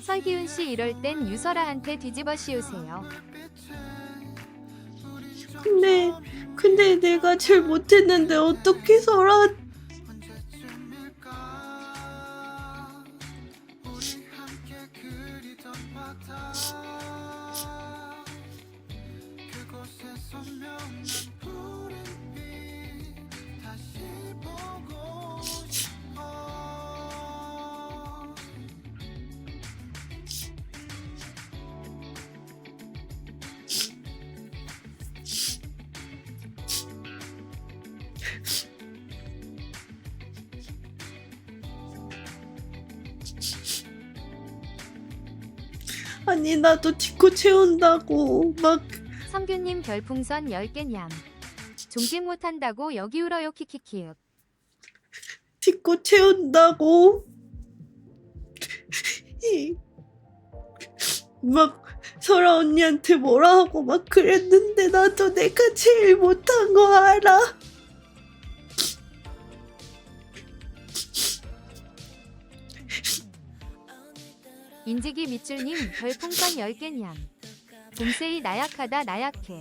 설기훈 씨 이럴 땐 유설아한테 뒤집어 씌우세요. 근데 근데 내가 제일 못했는데 어떻게 설아 아니 나도 디코 채운다고. 막. 성규님 별풍선 10개 냠. 존댓 못한다고 여기 울어요 키키키윽. 디코 채운다고. 막 설아 언니한테 뭐라 하고 막 그랬는데 나도 내가 제일 못한 거 알아 인지기 밑줄님 별풍선 10개 냠. 봄세이 나약하다 나약해.